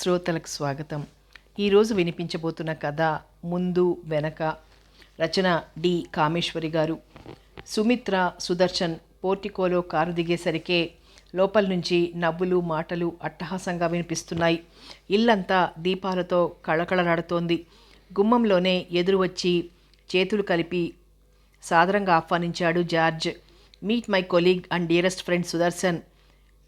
శ్రోతలకు స్వాగతం. ఈరోజు వినిపించబోతున్న కథ ముందు వెనక రచన డి కామేశ్వరి గారు. సుమిత్ర సుదర్శన్ పోర్టికోలో కారు దిగేసరికే లోపల నుంచి నవ్వులు మాటలు అట్టహాసంగా వినిపిస్తున్నాయి. ఇల్లంతా దీపాలతో కళకళలాడుతోంది. గుమ్మంలోనే ఎదురు వచ్చి చేతులు కలిపి సాదరంగా ఆహ్వానించాడు George. Meet my colleague and dearest friend Sudarshan.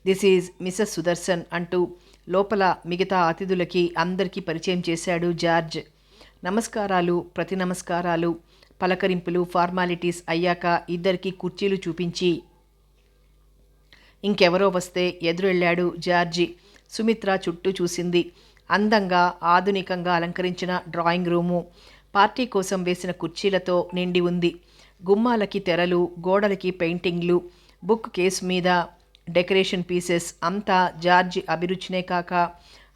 This is missus Sudarshan అంటూ లోపల మిగతా అతిథులకి అందరికీ పరిచయం చేశాడు జార్జ్. నమస్కారాలు ప్రతి నమస్కారాలు పలకరింపులు ఫార్మాలిటీస్ అయ్యాక ఇద్దరికి కుర్చీలు చూపించి ఇంకెవరో వస్తే ఎదురెళ్ళాడు జార్జి. సుమిత్ర చుట్టూ చూసింది. అందంగా ఆధునికంగా అలంకరించిన డ్రాయింగ్ రూము. పార్టీ కోసం వేసిన కుర్చీలతో నిండి ఉంది. గుమ్మాలకి తెరలు గోడలకి పెయింటింగ్లు బుక్ కేసు మీద డెకరేషన్ పీసెస్ అంతా జార్జి అభిరుచినే కాక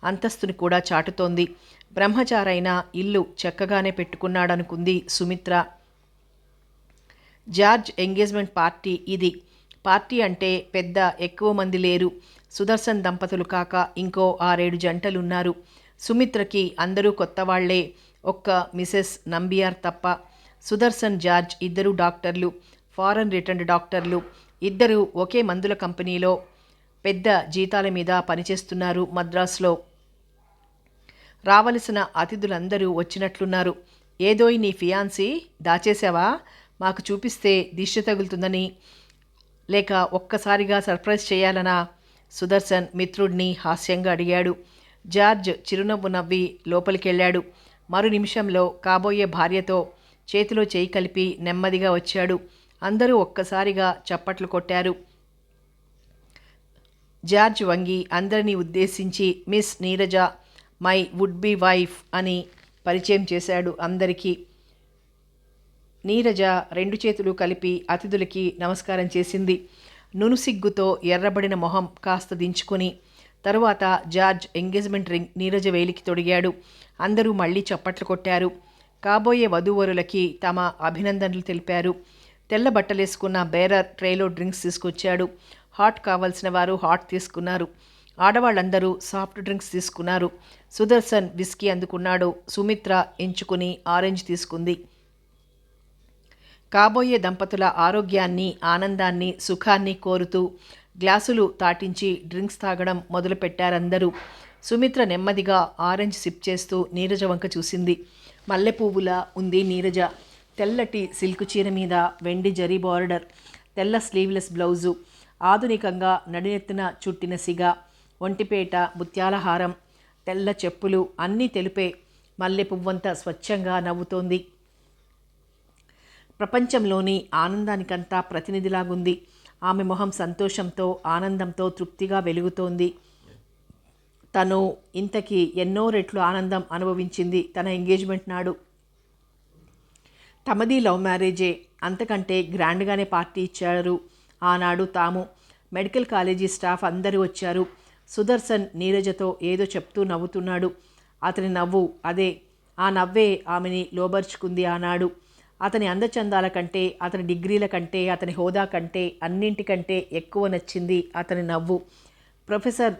అంతస్తుని కూడా చాటుతోంది. బ్రహ్మచారైన ఇల్లు చక్కగానే పెట్టుకున్నాడనుకుంది సుమిత్ర. జార్జ్ ఎంగేజ్మెంట్ పార్టీ ఇది. పార్టీ అంటే పెద్ద ఎక్కువ మంది లేరు. సుదర్శన్ దంపతులు కాక ఇంకో ఆరేడు జంటలున్నారు. సుమిత్రకి అందరూ కొత్త వాళ్ళే. ఒక్క మిసెస్ నంబియార్ తప్ప. సుదర్శన్ జార్జ్ ఇద్దరు డాక్టర్లు. ఫారెన్ రిటర్న్డ్ డాక్టర్లు. ఇద్దరు ఒకే మందుల కంపెనీలో పెద్ద జీతాల మీద పనిచేస్తున్నారు మద్రాసులో. రావలసిన అతిథులందరూ వచ్చినట్లున్నారు. ఏదోయ్ నీ ఫియాన్సీ? దాచేసావా మాకు చూపిస్తే దిష్టి తగులుతుందని. లేక ఒక్కసారిగా సర్ప్రైజ్ చేయాలనా? సుదర్శన్ మిత్రుడిని హాస్యంగా అడిగాడు. జార్జ్ చిరునవ్వు నవ్వి లోపలికెళ్ళాడు. మరు నిమిషంలో కాబోయే భార్యతో చేతిలో చేయి కలిపి నెమ్మదిగా వచ్చాడు. అందరూ ఒక్కసారిగా చప్పట్లు కొట్టారు. జార్జ్ వంగి అందరినీ ఉద్దేశించి miss Neeraja my would be wife అని పరిచయం చేశాడు అందరికీ. నీరజ రెండు చేతులు కలిపి అతిథులకి నమస్కారం చేసింది. నునుసిగ్గుతో ఎర్రబడిన మొహం కాస్త దించుకొని తరువాత జార్జ్ ఎంగేజ్మెంట్ రింగ్ నీరజ వేలికి తొడిగాడు. అందరూ మళ్ళీ చప్పట్లు కొట్టారు. కాబోయే వధూవరులకి తమ అభినందనలు తెలిపారు. తెల్ల బట్టలేసుకున్న బేరర్ ట్రేలో డ్రింక్స్ తీసుకొచ్చాడు. హాట్ కావాల్సిన వారు హాట్ తీసుకున్నారు. ఆడవాళ్ళందరూ సాఫ్ట్ డ్రింక్స్ తీసుకున్నారు. సుదర్శన్ విస్కీ అందుకున్నాడు. సుమిత్ర ఎంచుకుని ఆరెంజ్ తీసుకుంది. కాబోయే దంపతుల ఆరోగ్యాన్ని ఆనందాన్ని సుఖాన్ని కోరుతూ గ్లాసులు తాటించి డ్రింక్స్ తాగడం మొదలుపెట్టారందరూ. సుమిత్ర నెమ్మదిగా ఆరెంజ్ సిప్ చేస్తూ నీరజ వంక చూసింది. మల్లెపువ్వులా ఉంది నీరజ. తెల్లటి సిల్క్ చీర మీద వెండి జరీ బార్డర్ తెల్ల స్లీవ్లెస్ బ్లౌజు ఆధునికంగా నడినెత్తిన చుట్టిన సిగ ఒంటిపేట ముత్యాల హారం తెల్ల చెప్పులు అన్నీ తెలిపే మల్లె పువ్వంతా స్వచ్ఛంగా నవ్వుతోంది. ప్రపంచంలోని ఆనందానికంతా ప్రతినిధిలాగుంది. ఆమె మొహం సంతోషంతో ఆనందంతో తృప్తిగా వెలుగుతోంది. తను ఇంతకీ ఎన్నో రెట్లు ఆనందం అనుభవించింది తన ఎంగేజ్మెంట్ నాడు. తమది లవ్ మ్యారేజే. అంతకంటే గ్రాండ్గానే పార్టీ ఇచ్చారు. ఆనాడు తాము మెడికల్ కాలేజీ స్టాఫ్ అందరూ వచ్చారు. సుదర్శన్ నీరజతో ఏదో చెప్తూ నవ్వుతున్నాడు. అతని నవ్వు అదే. ఆ నవ్వే ఆమెని లోబర్చుకుంది ఆనాడు. అతని అందచందాల కంటే అతని డిగ్రీల కంటే అతని హోదా కంటే అన్నింటికంటే ఎక్కువ నచ్చింది అతని నవ్వు. ప్రొఫెసర్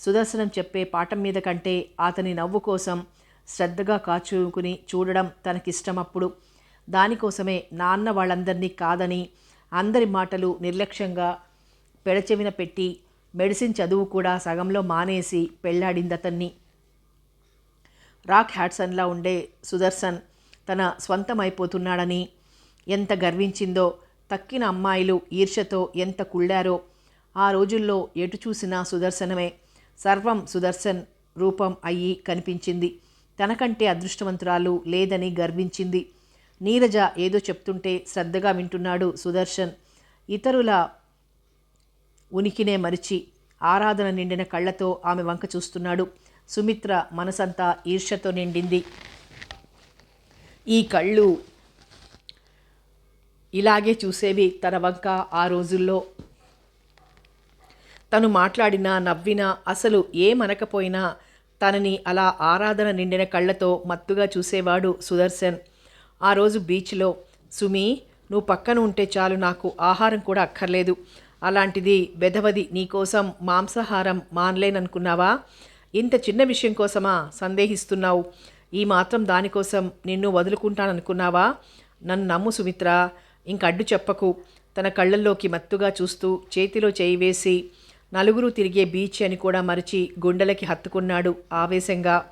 సుదర్శనం చెప్పే పాఠం మీద కంటే అతని నవ్వు కోసం శ్రద్ధగా కాచుకుని చూడడం తనకిష్టం అప్పుడు. దానికోసమే నాన్న వాళ్ళందరినీ కాదని అందరి మాటలు నిర్లక్ష్యంగా పెడచెవిన పెట్టి మెడిసిన్ చదువు కూడా సగంలో మానేసి పెళ్ళాడింది అతన్ని రాక్ హ్యాట్సన్లా ఉండే సుదర్శన్ తన స్వంతమైపోతున్నాడని ఎంత గర్వించిందో తక్కిన అమ్మాయిలు ఈర్షతో ఎంత కుళ్ళారో ఆ రోజుల్లో ఎటు చూసినా సుదర్శనమే. సర్వం సుదర్శన్ రూపం అయ్యి కనిపించింది. తనకంటే అదృష్టవంతురాలు లేదని గర్వించింది. నీరజ ఏదో చెప్తుంటే శ్రద్ధగా వింటున్నాడు సుదర్శన్. ఇతరుల ఉనికినే మరిచి ఆరాధన నిండిన కళ్ళతో ఆమె వంక చూస్తున్నాడు. సుమిత్ర మనసంతా ఈర్ష్యతో నిండింది. ఈ కళ్ళు ఇలాగే చూసేవి తన వంక ఆ రోజుల్లో. తను మాట్లాడినా నవ్వినా అసలు ఏమనకపోయినా తనని అలా ఆరాధన నిండిన కళ్ళతో మత్తుగా చూసేవాడు సుదర్శన్. ఆ రోజు బీచ్లో సుమి నువ్వు పక్కన ఉంటే చాలు నాకు ఆహారం కూడా అక్కర్లేదు. అలాంటిది బెదవది నీకోసం మాంసాహారం మానలేననుకున్నావా? ఇంత చిన్న విషయం కోసమా సందేహిస్తున్నావు? ఈ మాత్రం దానికోసం నిన్ను వదులుకుంటాననుకున్నావా? నన్ను నమ్ము సుమిత్ర. ఇంక అడ్డు చెప్పకు. తన కళ్ళల్లోకి మత్తుగా చూస్తూ చేతిలో చేయి వేసి నలుగురు తిరిగే బీచ్ అని కూడా మరిచి గుండెలకి హత్తుకున్నాడు ఆవేశంగా.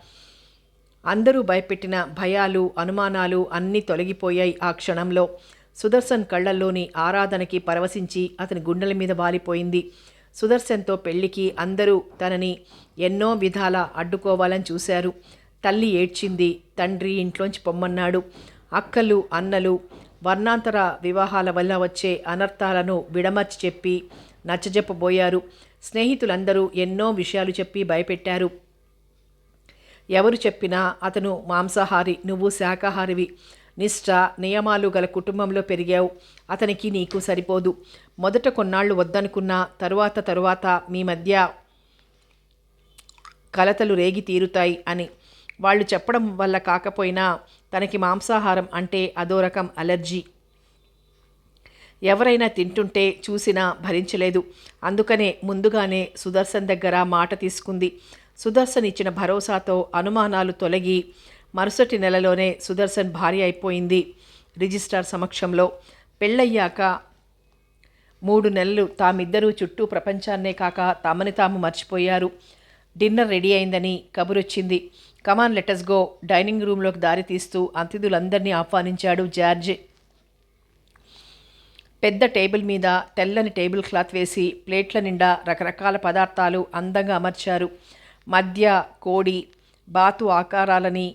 అందరూ భయపెట్టిన భయాలు అనుమానాలు అన్నీ తొలగిపోయాయి ఆ క్షణంలో. సుదర్శన్ కళ్ళల్లోని ఆరాధనకి పరవశించి అతని గుండెల మీద వాలిపోయింది. సుదర్శన్తో పెళ్ళికి అందరూ తనని ఎన్నో విధాల అడ్డుకోవాలని చూశారు. తల్లి ఏడ్చింది తండ్రి ఇంట్లోంచి పొమ్మన్నాడు. అక్కలు అన్నలు వర్ణాంతర వివాహాల వల్ల వచ్చే అనర్థాలను విడమర్చి చెప్పి నచ్చజెప్పబోయారు. స్నేహితులందరూ ఎన్నో విషయాలు చెప్పి భయపెట్టారు. ఎవరు చెప్పినా అతను మాంసాహారి నువ్వు శాకాహారివి. నిష్ఠ నియమాలు గల కుటుంబంలో పెరిగావు. అతనికి నీకు సరిపోదు. మొదట కొన్నాళ్ళు వద్దనుకున్నా తరువాత తరువాత మీ మధ్య కలతలు రేగి తీరుతాయి అని. వాళ్ళు చెప్పడం వల్ల కాకపోయినా తనకి మాంసాహారం అంటే అదో రకం అలర్జీ. ఎవరైనా తింటుంటే చూసినా భరించలేదు. అందుకనే ముందుగానే సుదర్శన్ దగ్గర మాట తీసుకుంది. సుదర్శన్ ఇచ్చిన భరోసాతో అనుమానాలు తొలగి మరుసటి నెలలోనే సుదర్శన్ భార్య అయిపోయింది. రిజిస్ట్రార్ సమక్షంలో పెళ్ళయ్యాక మూడు నెలలు తామిద్దరూ చుట్టూ ప్రపంచాన్నే కాక తమని తాము మర్చిపోయారు. డిన్నర్ రెడీ అయిందని కబురొచ్చింది. Come on let's go. Dining రూమ్లోకి దారి తీస్తూ అతిథులందరినీ ఆహ్వానించాడు జార్జ్. పెద్ద టేబుల్ మీద తెల్లని టేబుల్ క్లాత్ వేసి ప్లేట్ల నిండా రకరకాల పదార్థాలు అందంగా అమర్చారు. మధ్య కోడి బాతు ఆకారాలని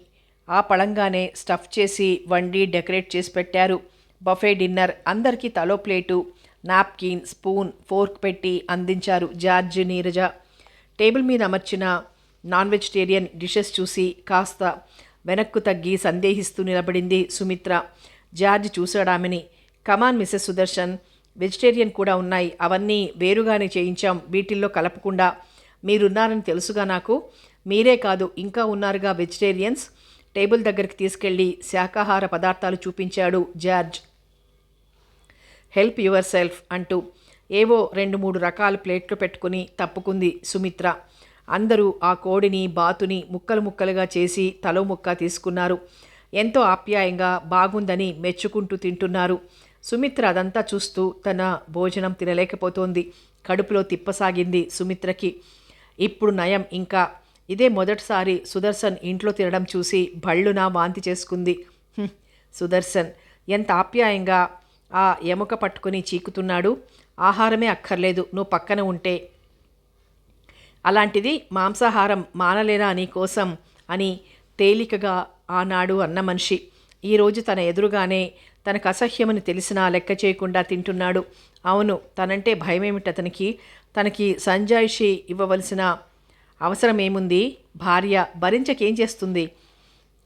ఆ పళంగానే స్టఫ్ చేసి వండి డెకరేట్ చేసి పెట్టారు. బఫే డిన్నర్ అందరికీ తలో ప్లేటు నాప్కిన్ స్పూన్ ఫోర్క్ పెట్టి అందించారు జార్జ్ నీరజ. టేబుల్ మీద అమర్చిన నాన్ వెజిటేరియన్ డిషెస్ చూసి కాస్త వెనక్కు తగ్గి సందేహిస్తూ నిలబడింది Sumitra. George చూసాడామెని come on missus Sudarshan. Vegetarian కూడా ఉన్నాయి. అవన్నీ వేరుగానే చేయించాం. వీటిల్లో కలపకుండా మీరున్నారని తెలుసుగా నాకు. మీరే కాదు ఇంకా ఉన్నారుగా వెజిటేరియన్స్. టేబుల్ దగ్గరికి తీసుకెళ్ళి శాకాహార పదార్థాలు చూపించాడు జార్జ్. హెల్ప్ యువర్ సెల్ఫ్ అంటూ ఏవో రెండు మూడు రకాల ప్లేట్లు పెట్టుకుని తప్పుకుంది సుమిత్ర. అందరూ ఆ కోడిని బాతుని ముక్కలు ముక్కలుగా చేసి తలో ముక్క తీసుకున్నారు. ఎంతో ఆప్యాయంగా బాగుందని మెచ్చుకుంటూ తింటున్నారు. సుమిత్ర అదంతా చూస్తూ తన భోజనం తినలేకపోతోంది. కడుపులో తిప్పసాగింది సుమిత్రకి. ఇప్పుడు నయం. ఇంకా ఇదే మొదటిసారి సుదర్శన్ ఇంట్లో తినడం చూసి భళ్ళున వాంతి చేసుకుంది. సుదర్శన్ ఎంత ఆప్యాయంగా ఆ ఎముక పట్టుకుని చీకుతున్నాడు. ఆహారమే అక్కర్లేదు నువ్వు పక్కన ఉంటే. అలాంటిది మాంసాహారం మానలేనా నీ కోసం అని తేలికగా ఆనాడు అన్న మనిషి. ఈరోజు తన ఎదురుగానే తనకు అసహ్యమని తెలిసినా లెక్క చేయకుండా తింటున్నాడు. అవును తనంటే భయమేమిటి అతనికి? తనకి సంజాయిషి ఇవ్వవలసిన అవసరం ఏముంది భార్య భరించకేం చేస్తుంది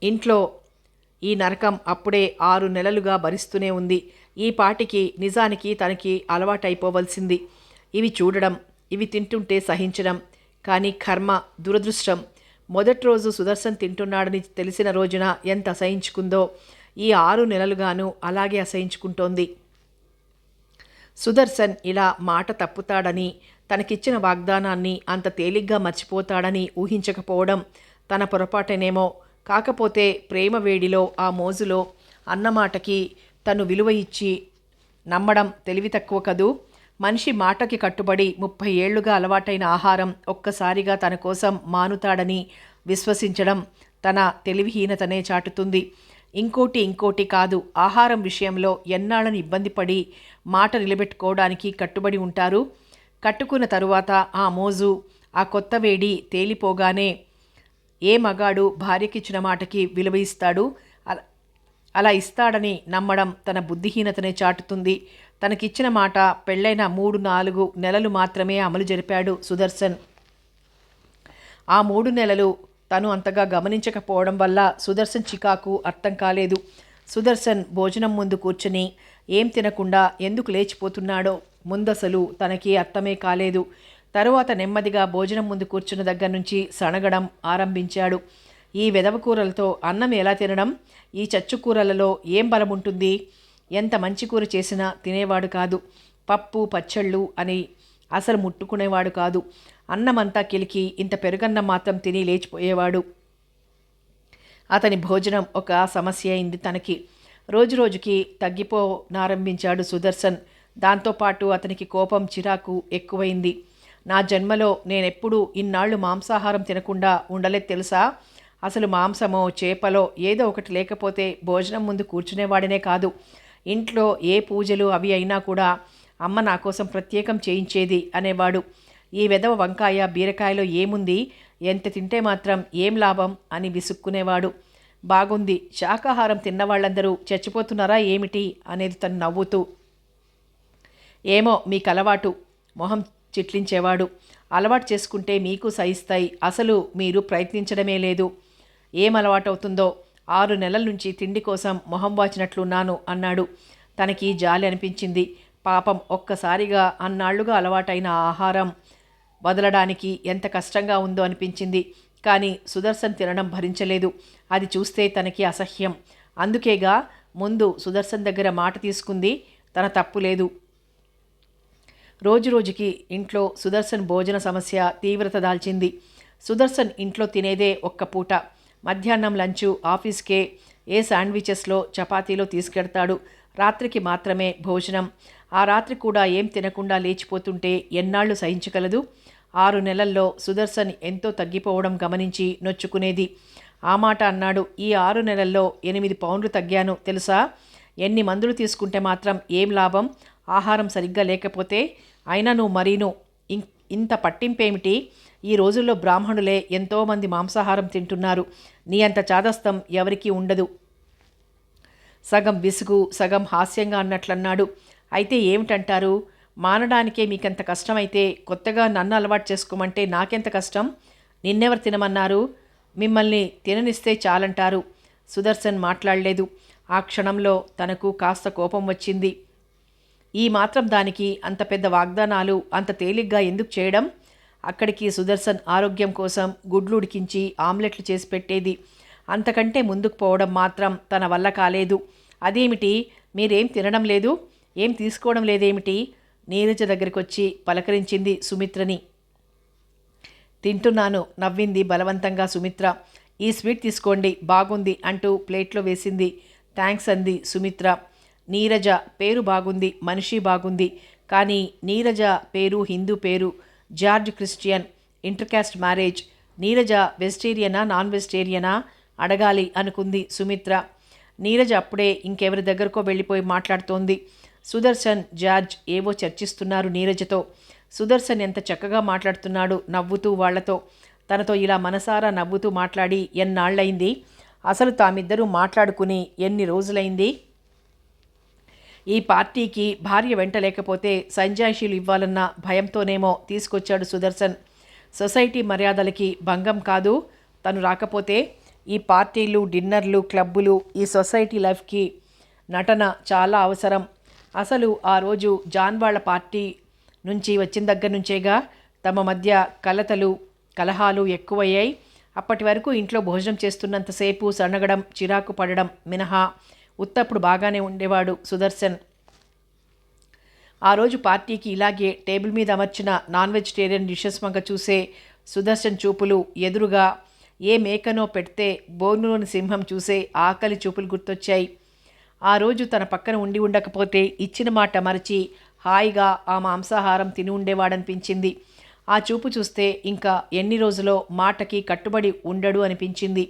ఇంట్లో ఈ నరకం అప్పుడే ఆరు నెలలుగా భరిస్తూనే ఉంది. ఈ పాటికి నిజానికి తనకి అలవాటైపోవలసింది. ఇవి చూడడం ఇవి తింటుంటే సహించడం కానీ కర్మ దురదృష్టం. మొదటి రోజు సుదర్శన్ తింటున్నాడని తెలిసిన రోజున ఎంత అసహించుకుందో ఈ ఆరు నెలలుగాను అలాగే అసహించుకుంటోంది. సుదర్శన్ ఇలా మాట తప్పుతాడని తనకిచ్చిన వాగ్దానాన్ని అంత తేలిగ్గా మర్చిపోతాడని ఊహించకపోవడం తన పొరపాటేనేమో. కాకపోతే ప్రేమ వేడిలో ఆ మోజులో అన్నమాటకి తను విలువ ఇచ్చి నమ్మడం తెలివి తక్కువ కదూ? మనిషి మాటకి కట్టుబడి ముప్పై ఏళ్ళుగా అలవాటైన ఆహారం ఒక్కసారిగా తన కోసం మానుతాడని విశ్వసించడం తన తెలివిహీనతనే చాటుతుంది. ఇంకోటి ఇంకోటి కాదు ఆహారం విషయంలో ఎన్నాళ్ళని ఇబ్బంది పడి మాట నిలబెట్టుకోవడానికి కట్టుబడి ఉంటారు? కట్టుకున్న తరువాత ఆ మోజు ఆ కొత్త వేడి తేలిపోగానే ఏ మగాడు భార్యకిచ్చిన మాటకి విలువ ఇస్తాడు? అలా ఇస్తాడని నమ్మడం తన బుద్ధిహీనతనే చాటుతుంది. తనకిచ్చిన మాట పెళ్ళైన మూడు నాలుగు నెలలు మాత్రమే అమలు జరిపాడు సుదర్శన్. ఆ మూడు నెలలు తను అంతగా గమనించకపోవడం వల్ల సుదర్శన్ చికాకు అర్థం కాలేదు. సుదర్శన్ భోజనం ముందు కూర్చుని ఏం తినకుండా ఎందుకు లేచిపోతున్నాడో ముందసలు తనకి అర్థమే కాలేదు. తరువాత నెమ్మదిగా భోజనం ముందు కూర్చున్న దగ్గర నుంచి సణగడం ఆరంభించాడు. ఈ వెదవ కూరలతో అన్నం ఎలా తినడం? ఈ చచ్చు కూరలలో ఏం బలం ఉంటుంది? ఎంత మంచి కూర చేసినా తినేవాడు కాదు. పప్పు పచ్చళ్ళు అని అసలు ముట్టుకునేవాడు కాదు. అన్నమంతా కిలికి ఇంత పెరుగన్నం మాత్రం తిని లేచిపోయేవాడు. అతని భోజనం ఒక సమస్య అయింది తనకి. రోజురోజుకి తగ్గిపోనారంభించాడు సుదర్శన్. దాంతోపాటు అతనికి కోపం చిరాకు ఎక్కువైంది. నా జన్మలో నేనెప్పుడూ ఇన్నాళ్ళు మాంసాహారం తినకుండా ఉండలేదు తెలుసా? అసలు మాంసమో చేపలో ఏదో ఒకటి లేకపోతే భోజనం ముందు కూర్చునేవాడినే కాదు. ఇంట్లో ఏ పూజలు అవి అయినా కూడా అమ్మ నా కోసం ప్రత్యేకం చేయించేది అనేవాడు. ఈ వెధవ వంకాయ బీరకాయలో ఏముంది? ఎంత తింటే మాత్రం ఏం లాభం? అని విసుక్కునేవాడు. బాగుంది. శాకాహారం తిన్నవాళ్ళందరూ చచ్చిపోతున్నారా ఏమిటి? అనేది తను నవ్వుతూ ఏమో మీకు అలవాటు మొహం చిట్లించేవాడు. అలవాటు చేసుకుంటే మీకు సహిస్తాయి. అసలు మీరు ప్రయత్నించడమే లేదు. ఏం అలవాటవుతుందో? ఆరు నెలల నుంచి తిండి కోసం మొహం వాచినట్లున్నాను అన్నాడు. తనకి జాలి అనిపించింది. పాపం ఒక్కసారిగా అన్నాళ్ళుగా అలవాటైన ఆహారం వదలడానికి ఎంత కష్టంగా ఉందో అనిపించింది. కానీ సుదర్శన్ తినడం భరించలేదు. అది చూస్తే తనకి అసహ్యం. అందుకేగా ముందు సుదర్శన్ దగ్గర మాట తీసుకుంది. తన తప్పు లేదు. రోజురోజుకి ఇంట్లో సుదర్శన్ భోజన సమస్య తీవ్రత దాల్చింది. సుదర్శన్ ఇంట్లో తినేదే ఒక్క పూట. మధ్యాహ్నం లంచు ఆఫీస్కే ఏ శాండ్విచెస్లో చపాతీలో తీసుకెడతాడు. రాత్రికి మాత్రమే భోజనం. ఆ రాత్రి కూడా ఏం తినకుండా లేచిపోతుంటే ఎన్నాళ్ళు సహించగలదు? ఆరు నెలల్లో సుదర్శన్ ఎంతో తగ్గిపోవడం గమనించి నొచ్చుకునేది. ఆ మాట అన్నాడు. ఈ ఆరు నెలల్లో ఎనిమిది పౌండ్లు తగ్గాను. తెలుసా? ఎన్ని మందులు తీసుకుంటే మాత్రం ఏం లాభం? ఆహారం సరిగ్గా లేకపోతే అయినా నువ్వు మరీను. ఇం ఇంత పట్టింపేమిటి? ఈ రోజుల్లో బ్రాహ్మణులే ఎంతోమంది మాంసాహారం తింటున్నారు. నీ అంత చాదస్తం ఎవరికీ ఉండదు. సగం విసుగు సగం హాస్యంగా అన్నట్లన్నాడు. అయితే ఏమిటంటారు? మానడానికే మీకెంత కష్టమైతే కొత్తగా నన్ను అలవాటు చేసుకోమంటే నాకెంత కష్టం? నిన్నెవరు తినమన్నారు? మిమ్మల్ని తిననిస్తే చాలంటారు. సుదర్శన్ మాట్లాడలేదు. ఆ క్షణంలో తనకు కాస్త కోపం వచ్చింది. ఈ మాత్రం దానికి అంత పెద్ద వాగ్దానాలు అంత తేలిగ్గా ఎందుకు చేయడం? అక్కడికి సుదర్శన్ ఆరోగ్యం కోసం గుడ్లు ఉడికించి ఆమ్లెట్లు చేసి పెట్టేది. అంతకంటే ముందుకు పోవడం మాత్రం తన వల్ల కాలేదు. అదేమిటి? మీరేం తినడం లేదు? ఏం తీసుకోవడం లేదేమిటి? నీరజ దగ్గరికి వచ్చి పలకరించింది సుమిత్రని. తింటున్నాను నవ్వింది బలవంతంగా సుమిత్ర. ఈ స్వీట్ తీసుకోండి బాగుంది అంటూ ప్లేట్లో వేసింది. థ్యాంక్స్ అంది సుమిత్ర. నీరజ పేరు బాగుంది మనిషి బాగుంది. కానీ నీరజ పేరు హిందూ పేరు. George Christian intercaste marriage. Neeraja వెజిటేరియనా non వెజిటేరియనా? అడగాలి అనుకుంది సుమిత్ర. నీరజ అప్పుడే ఇంకెవరి దగ్గరకో వెళ్ళిపోయి మాట్లాడుతోంది. సుదర్శన్ జార్జ్ ఏవో చర్చిస్తున్నారు నీరజతో. సుదర్శన్ ఎంత చక్కగా మాట్లాడుతున్నాడు నవ్వుతూ వాళ్ళతో. తనతో ఇలా మనసారా నవ్వుతూ మాట్లాడి ఎన్నాళ్ళయింది? అసలు తామిద్దరూ మాట్లాడుకుని ఎన్ని రోజులైంది ఈ పార్టీకి భార్య వెంట లేకపోతే సంజాయిషీలు ఇవ్వాలన్న భయంతోనేమో తీసుకొచ్చాడు సుదర్శన్. సొసైటీ మర్యాదలకి భంగం కాదు. తను రాకపోతే ఈ పార్టీలు డిన్నర్లు క్లబ్బులు ఈ సొసైటీ లైఫ్కి నటన చాలా అవసరం. అసలు ఆ రోజు జాన్ వాళ్ళ పార్టీ నుంచి వచ్చిన దగ్గర నుంచేగా తమ మధ్య కలతలు కలహాలు ఎక్కువయ్యాయి. అప్పటి వరకు ఇంట్లో భోజనం చేస్తున్నంతసేపు సన్నగడం చిరాకు పడడం మినహా ఉత్తప్పుడు బాగానే ఉండేవాడు సుదర్శన్. ఆ రోజు పార్టీకి ఇలాగే టేబుల్ మీద అమర్చిన నాన్ వెజిటేరియన్ డిషెస్ వంక చూసే సుదర్శన్ చూపులు ఎదురుగా ఏ మేకనో పెడితే బోనులోని సింహం చూసే ఆకలి చూపులు గుర్తొచ్చాయి. ఆ రోజు తన పక్కన ఉండి ఉండకపోతే ఇచ్చిన మాట మరచి హాయిగా ఆ మాంసాహారం తిని ఉండేవాడనిపించింది. ఆ చూపు చూస్తే ఇంకా ఎన్ని రోజులో మాటకి కట్టుబడి ఉండడు అనిపించింది.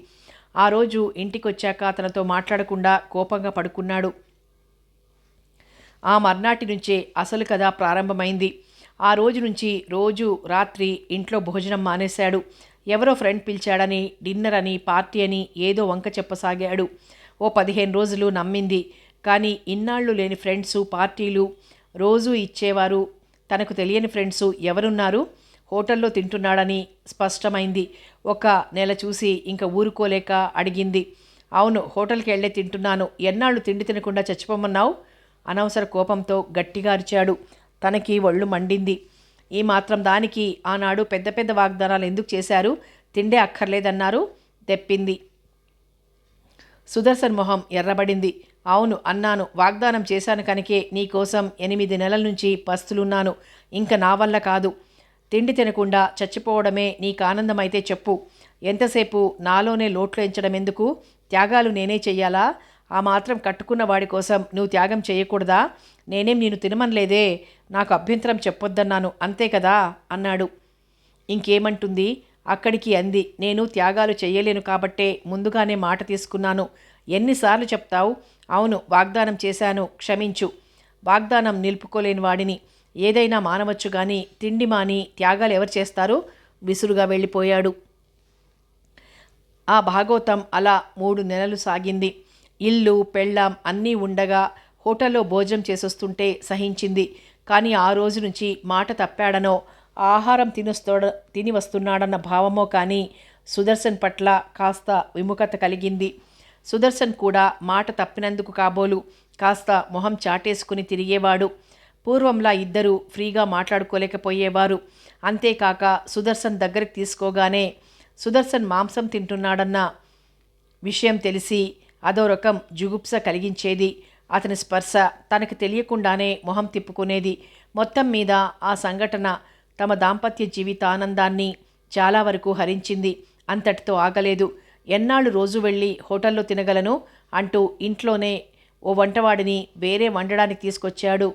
ఆ రోజు ఇంటికొచ్చాక తనతో మాట్లాడకుండా కోపంగా పడుకున్నాడు. ఆ మర్నాటి నుంచే అసలు కథ ప్రారంభమైంది. ఆ రోజు నుంచి రోజు రాత్రి ఇంట్లో భోజనం మానేశాడు. ఎవరో ఫ్రెండ్ పిలిచాడని డిన్నర్ అని పార్టీ అని ఏదో వంక చెప్పసాగాడు. ఓ పదిహేను రోజులు నమ్మింది. కానీ ఇన్నాళ్ళు లేని ఫ్రెండ్సు పార్టీలు రోజూ ఇచ్చేవారు. తనకు తెలియని ఫ్రెండ్సు ఎవరున్నారు? హోటల్లో తింటున్నాడని స్పష్టమైంది. ఒక నెల చూసి ఇంకా ఊరుకోలేక అడిగింది. అవును హోటల్కి వెళ్ళే తింటున్నాను. ఎన్నాళ్ళు తిండి తినకుండా చచ్చిపోమన్నావు? అనవసర కోపంతో గట్టిగా అరిచాడు. తనకి ఒళ్ళు మండింది. ఈ మాత్రం దానికి ఆనాడు పెద్ద పెద్ద వాగ్దానాలు ఎందుకు చేశారు? తిండే అక్కర్లేదన్నారు. తెప్పింది. సుదర్శన్ మొహం ఎర్రబడింది. అవును అన్నాను. వాగ్దానం చేశాను కనుకే నీకోసం ఎనిమిది నెలల నుంచి పస్తులున్నాను. ఇంకా నా వల్ల కాదు. తిండి తినకుండా చచ్చిపోవడమే నీకు ఆనందమైతే చెప్పు. ఎంతసేపు నాలోనే లోట్లు ఎంచడం ఎందుకు త్యాగాలు నేనే చెయ్యాలా? ఆ మాత్రం కట్టుకున్న వాడి కోసం నువ్వు త్యాగం చేయకూడదా? నేనేం నేను తినమనలేదే? నాకు అభ్యంతరం చెప్పొద్దన్నాను. అంతే కదా? అన్నాడు. ఇంకేమంటుంది? అక్కడికి అంది. నేను త్యాగాలు చెయ్యలేను కాబట్టే ముందుగానే మాట తీసుకున్నాను. ఎన్నిసార్లు చెప్తావు? అవును వాగ్దానం చేశాను. క్షమించు. వాగ్దానం నిలుపుకోలేని వాడిని. ఏదైనా మానవచ్చు కానీ తిండి మాని త్యాగాలు ఎవరు చేస్తారు? విసురుగా వెళ్ళిపోయాడు. ఆ భాగవతం అలా మూడు నెలలు సాగింది. ఇల్లు పెళ్ళాం అన్నీ ఉండగా హోటల్లో భోజనం చేసొస్తుంటే సహించింది. కానీ ఆ రోజు నుంచి మాట తప్పాడనో ఆహారం తినొస్తో తిని వస్తున్నాడన్న భావమో కానీ సుదర్శన్ పట్ల కాస్త విముఖత కలిగింది. సుదర్శన్ కూడా మాట తప్పినందుకు కాబోలు కాస్త మొహం చాటేసుకుని తిరిగేవాడు. పూర్వంలా ఇద్దరూ ఫ్రీగా మాట్లాడుకోలేకపోయేవారు. అంతేకాక సుదర్శన్ దగ్గరికి తీసుకోగానే సుదర్శన్ మాంసం తింటున్నాడన్న విషయం తెలిసి అదో రకం జుగుప్స కలిగించేది. అతని స్పర్శ తనకు తెలియకుండానే మొహం తిప్పుకునేది. మొత్తం మీద ఆ సంఘటన తమ దాంపత్య జీవితానందాన్ని చాలా వరకు హరించింది. అంతటితో ఆగలేదు. ఎన్నాళ్ళు రోజు వెళ్ళి హోటల్లో తినగలను అంటూ ఇంట్లోనే ఓ వంటవాడిని వేరే వండడానికి తీసుకొచ్చాడు.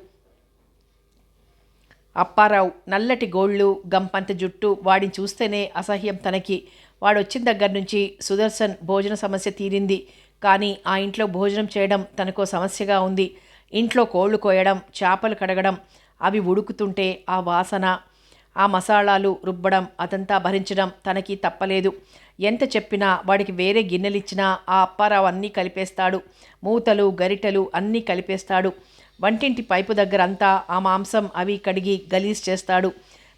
అప్పారావు నల్లటి గోళ్ళు గంపంత జుట్టు వాడిని చూస్తేనే అసహ్యం తనకి. వాడొచ్చిన దగ్గర నుంచి సుదర్శన్ భోజన సమస్య తీరింది. కానీ ఆ ఇంట్లో భోజనం చేయడం తనకో సమస్యగా ఉంది. ఇంట్లో కోళ్ళు కోయడం చేపలు కడగడం అవి ఉడుకుతుంటే ఆ వాసన ఆ మసాలాలు రుబ్బడం అదంతా భరించడం తనకి తప్పలేదు. ఎంత చెప్పినా వాడికి వేరే గిన్నెలిచ్చినా ఆ అప్పారావు అన్నీ కలిపేస్తాడు. మూతలు గరిటెలు అన్నీ కలిపేస్తాడు. వంటింటి పైపు దగ్గర అంతా ఆ మాంసం అవి కడిగి గలీజ్ చేస్తాడు.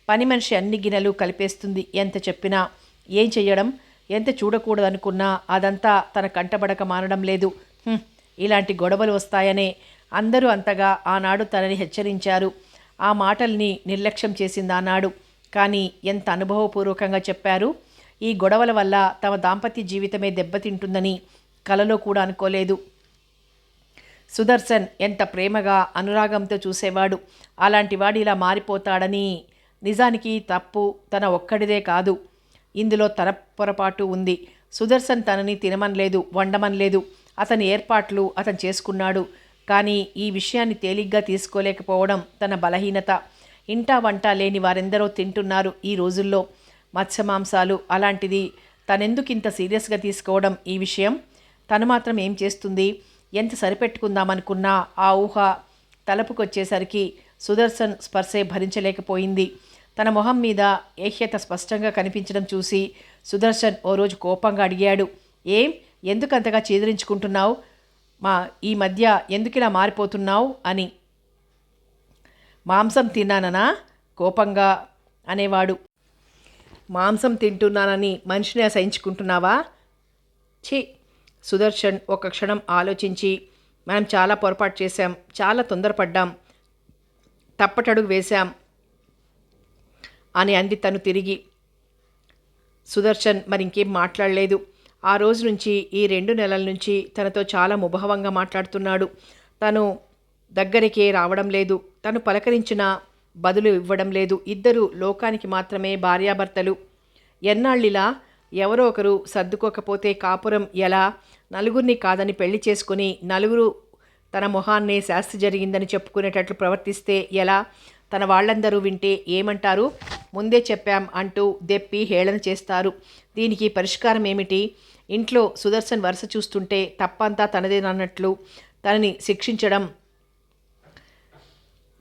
పని మనిషి అన్ని గిన్నెలు కలిపేస్తుంది. ఎంత చెప్పినా ఏం చెయ్యడం ఎంత చూడకూడదనుకున్నా అదంతా తన కంటబడక మానడం లేదు. ఇలాంటి గొడవలు వస్తాయనే అందరూ అంతగా ఆనాడు తనని హెచ్చరించారు. ఆ మాటల్ని నిర్లక్ష్యం చేసింది ఆనాడు. కానీ ఎంత అనుభవపూర్వకంగా చెప్పారు? ఈ గొడవల వల్ల తమ దాంపత్య జీవితమే దెబ్బతింటుందని కలలో కూడా అనుకోలేదు. సుదర్శన్ ఎంత ప్రేమగా అనురాగంతో చూసేవాడు. అలాంటి వాడు ఇలా మారిపోతాడని నిజానికి తప్పు తన ఒక్కడిదే కాదు. ఇందులో తన పొరపాటు ఉంది. సుదర్శన్ తనని తినమనలేదు వండమనలేదు. అతని ఏర్పాట్లు అతను చేసుకున్నాడు. కానీ ఈ విషయాన్ని తేలిగ్గా తీసుకోలేకపోవడం తన బలహీనత. ఇంటా వంట లేని వారెందరో తింటున్నారు ఈ రోజుల్లో. మత్స్య మాంసాలు అలాంటిది తనెందుకు ఇంత సీరియస్గా తీసుకోవడం ఈ విషయం? తను మాత్రం ఏం చేస్తుంది? ఎంత సరిపెట్టుకుందామనుకున్నా ఆ ఊహ తలపుకొచ్చేసరికి సుదర్శన్ స్పర్శే భరించలేకపోయింది. తన మొహం మీద ఏహ్యత స్పష్టంగా కనిపించడం చూసి సుదర్శన్ ఓ రోజు కోపంగా అడిగాడు ఏం? ఎందుకంతగా చేదిరించుకుంటున్నావు? మా ఈ మధ్య ఎందుకిలా మారిపోతున్నావు? అని. మాంసం తిన్నాననా? కోపంగా అనేవాడు. మాంసం తింటున్నానని మనిషిని అసహించుకుంటున్నావా? ఛీ సుదర్శన్ ఒక క్షణం ఆలోచించి మనం చాలా పొరపాటు చేశాం చాలా తొందరపడ్డాం తప్పటడుగు వేశాం అని అంది తను తిరిగి. సుదర్శన్ మరి ఇంకేం మాట్లాడలేదు. ఆ రోజు నుంచి ఈ రెండు నెలల నుంచి తనతో చాలా ముభావంగా మాట్లాడుతున్నాడు. తను దగ్గరికే రావడం లేదు. తను పలకరించిన బదులు ఇవ్వడం లేదు. ఇద్దరు లోకానికి మాత్రమే భార్యాభర్తలు. ఎన్నాళ్ళిలా ఎవరో ఒకరు సర్దుకోకపోతే కాపురం ఎలా? నలుగురిని కాదని పెళ్ళి చేసుకుని నలుగురు తన మొహాన్నే శాస్తి జరిగిందని చెప్పుకునేటట్లు ప్రవర్తిస్తే ఎలా? తన వాళ్ళందరూ వింటే ఏమంటారు? ముందే చెప్పాం అంటూ దెప్పి హేళన చేస్తారు. దీనికి పరిష్కారం ఏమిటి? ఇంట్లో సుదర్శన్ వరుస చూస్తుంటే తప్పంతా తనదేనన్నట్లు తనని శిక్షించడం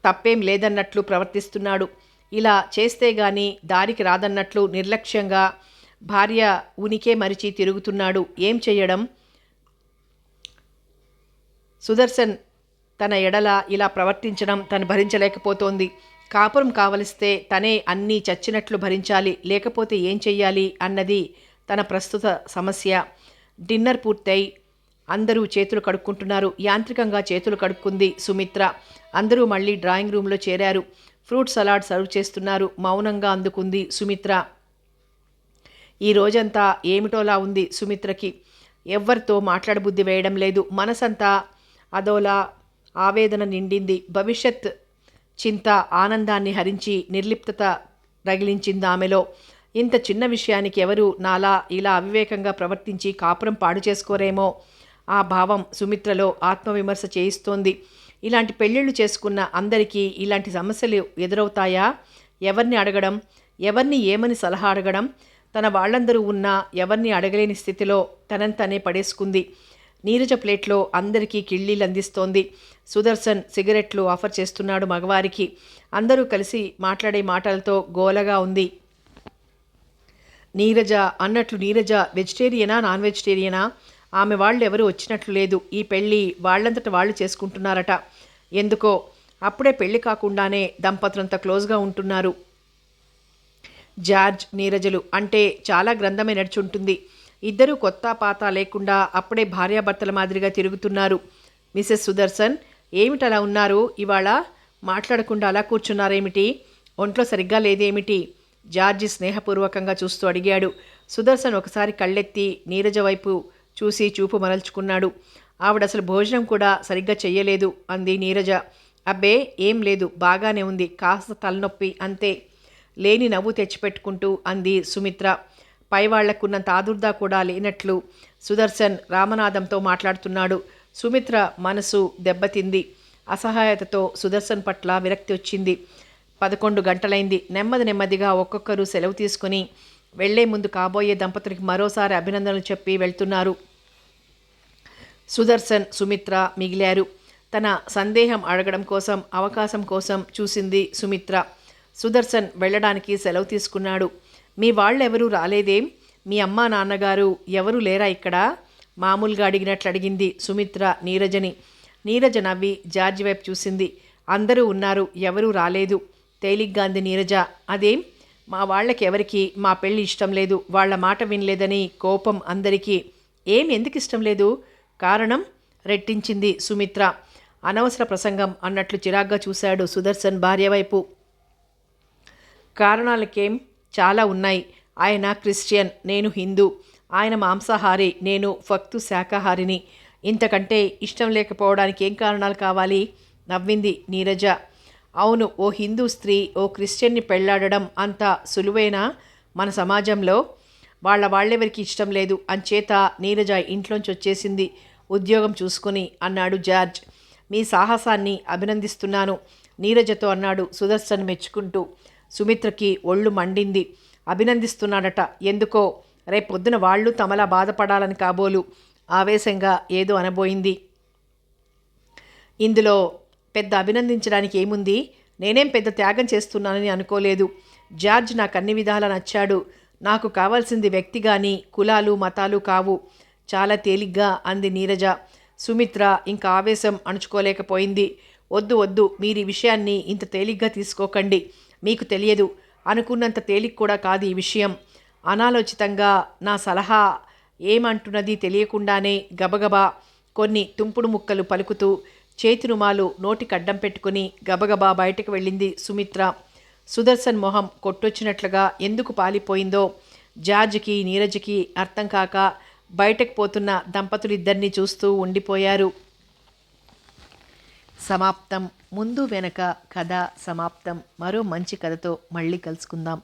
తప్పేం లేదన్నట్లు ప్రవర్తిస్తున్నాడు. ఇలా చేస్తే గాని దారికి రాదన్నట్లు నిర్లక్ష్యంగా భార్య ఉనికే మరిచి తిరుగుతున్నాడు. ఏం చెయ్యడం సుదర్శన్ తన ఎడల ఇలా ప్రవర్తించడం తను భరించలేకపోతోంది. కాపురం కావలిస్తే తనే అన్నీ చచ్చినట్లు భరించాలి లేకపోతే ఏం చెయ్యాలి అన్నది తన ప్రస్తుత సమస్య. డిన్నర్ పూర్తయి అందరూ చేతులు కడుక్కుంటున్నారు. యాంత్రికంగా చేతులు కడుక్కుంది సుమిత్ర. అందరూ మళ్ళీ డ్రాయింగ్ రూమ్లో చేరారు. ఫ్రూట్ సలాడ్ సర్వ్ చేస్తున్నారు. మౌనంగా అందుకుంది సుమిత్ర. ఈ రోజంతా ఏమిటోలా ఉంది సుమిత్రకి. ఎవ్వరితో మాట్లాడబుద్ధి వేయడం లేదు. మనసంతా అదోలా ఆవేదన నిండింది. భవిష్యత్ చింత ఆనందాన్ని హరించి నిర్లిప్తత రగిలించింది ఆమెలో. ఇంత చిన్న విషయానికి ఎవరు నాలా ఇలా అవివేకంగా ప్రవర్తించి కాపురం పాడు చేసుకోరేమో? ఆ భావం సుమిత్రలో ఆత్మవిమర్శ చేయిస్తోంది. ఇలాంటి పెళ్ళిళ్ళు చేసుకున్న అందరికీ ఇలాంటి సమస్యలు ఎదురవుతాయా? ఎవరిని అడగడం? ఎవరిని ఏమని సలహా అడగడం? తన వాళ్ళందరూ ఉన్నా ఎవరిని అడగలేని స్థితిలో తనంతనే పడేసుకుంది. నీరజ ప్లేట్లో అందరికీ కిళ్ళీలు అందిస్తోంది. సుదర్శన్ సిగరెట్లు ఆఫర్ చేస్తున్నాడు మగవారికి. అందరూ కలిసి మాట్లాడే మాటలతో గోలగా ఉంది. నీరజ అన్నట్లు నీరజ వెజిటేరియనా నాన్ వెజిటేరియనా? ఆమె వాళ్ళు ఎవరు వచ్చినట్లు లేదు. ఈ పెళ్ళి వాళ్ళంతట వాళ్ళు చేసుకుంటున్నారట. ఎందుకో? అప్పుడే పెళ్ళి కాకుండానే దంపతులంతా క్లోజ్గా ఉంటున్నారు. జార్జ్ నీరజలు అంటే చాలా గ్రంథమే నడుచుంటుంది. ఇద్దరూ కొత్త పాత లేకుండా అప్పుడే భార్యాభర్తల మాదిరిగా తిరుగుతున్నారు. మిసెస్ సుదర్శన్ ఏమిటలా ఉన్నారు? ఇవాళ మాట్లాడకుండా అలా కూర్చున్నారేమిటి? ఒంట్లో సరిగ్గా లేదేమిటి? జార్జి స్నేహపూర్వకంగా చూస్తూ అడిగాడు. సుదర్శన్ ఒకసారి కళ్ళెత్తి నీరజ వైపు చూసి చూపు మరల్చుకున్నాడు. ఆవిడ అసలు భోజనం కూడా సరిగ్గా చెయ్యలేదు అంది నీరజ. అబ్బే ఏం లేదు బాగానే ఉంది. కాస్త తలనొప్పి అంతే. లేని నవ్వు తెచ్చిపెట్టుకుంటూ అంది సుమిత్ర. పైవాళ్ళకున్నంత ఆదుర్దా కూడా లేనట్లు సుదర్శన్ రామనాథంతో మాట్లాడుతున్నాడు. సుమిత్ర మనసు దెబ్బతింది. అసహాయతతో సుదర్శన్ పట్ల విరక్తి వచ్చింది. పదకొండు గంటలైంది. నెమ్మది నెమ్మదిగా ఒక్కొక్కరు సెలవు తీసుకుని వెళ్ళే ముందు కాబోయే దంపతులకి మరోసారి అభినందనలు చెప్పి వెళ్తున్నారు. సుదర్శన్ సుమిత్ర మిగిలారు. తన సందేహం అడగడం కోసం అవకాశం కోసం చూసింది సుమిత్ర. సుదర్శన్ వెళ్ళడానికి సెలవు తీసుకున్నాడు. మీ వాళ్ళెవరూ రాలేదేం? మీ అమ్మా నాన్నగారు ఎవరు లేరా ఇక్కడ? మామూలుగా అడిగినట్లు అడిగింది సుమిత్ర నీరజని. నీరజ నవ్వి జార్జి వైపు చూసింది. అందరూ ఉన్నారు ఎవరూ రాలేదు. తేలిగ్గాంది నీరజ. అదేం? మా వాళ్ళకి ఎవరికి మా పెళ్ళి ఇష్టం లేదు. వాళ్ళ మాట వినలేదని కోపం అందరికీ. ఏం ఎందుకు ఇష్టం లేదు? కారణం? రెట్టించింది సుమిత్ర. అనవసర ప్రసంగం అన్నట్లు చిరాగ్గా చూశాడు సుదర్శన్ భార్య వైపు. కారణాలకేం చాలా ఉన్నాయి. ఆయన క్రిస్టియన్ నేను హిందూ. ఆయన మాంసాహారి నేను ఫక్తు శాకాహారిని ఇంతకంటే ఇష్టం లేకపోవడానికి ఏం కారణాలు కావాలి? నవ్వింది నీరజ. అవును ఓ హిందూ స్త్రీ ఓ క్రిస్టియన్ని పెళ్ళాడడం అంత సులువేనా? మన సమాజంలో వాళ్ళ వాళ్ళెవరికి ఇష్టం లేదు. అంచేత నీరజ ఇంట్లోంచి వచ్చేసింది ఉద్యోగం చూసుకుని అన్నాడు జార్జ్. మీ సాహసాన్ని అభినందిస్తున్నాను నీరజతో అన్నాడు సుదర్శన్ మెచ్చుకుంటూ. సుమిత్రకి ఒళ్ళు మండింది. అభినందిస్తున్నాడట. ఎందుకో? రేపొద్దున వాళ్ళు తమలా బాధపడాలని కాబోలు. ఆవేశంగా ఏదో అనబోయింది. ఇందులో పెద్ద అభినందించడానికి ఏముంది? నేనేం పెద్ద త్యాగం చేస్తున్నానని అనుకోలేదు. జార్జ్ నాకు అన్ని విధాలా నచ్చాడు. నాకు కావాల్సింది వ్యక్తి కానీ కులాలు మతాలు కావు. చాలా తేలిగ్గా అంది నీరజ. సుమిత్ర ఇంకా ఆవేశం అణుచుకోలేకపోయింది. వద్దు వద్దు మీరు ఈ విషయాన్ని ఇంత తేలిగ్గా తీసుకోకండి. మీకు తెలియదు. అనుకున్నంత తేలిక కూడా కాదు ఈ విషయం. అనాలోచితంగా నా సలహా ఏమంటున్నది తెలియకుండానే గబగబా కొన్ని తుంపుడు ముక్కలు పలుకుతూ చేతి రుమాలు నోటికి అడ్డం పెట్టుకుని గబగబా బయటకు వెళ్ళింది సుమిత్ర. సుదర్శన్ మొహం కొట్టొచ్చినట్లుగా ఎందుకు పాలిపోయిందో జార్జ్కి నీరజ్కి అర్థం కాక బయటకు పోతున్న దంపతులిద్దరినీ చూస్తూ ఉండిపోయారు. సమాప్తం. ముందు వెనక కథ సమాప్తం. మరో మంచి కథతో మళ్ళీ కలుసుకుందాం.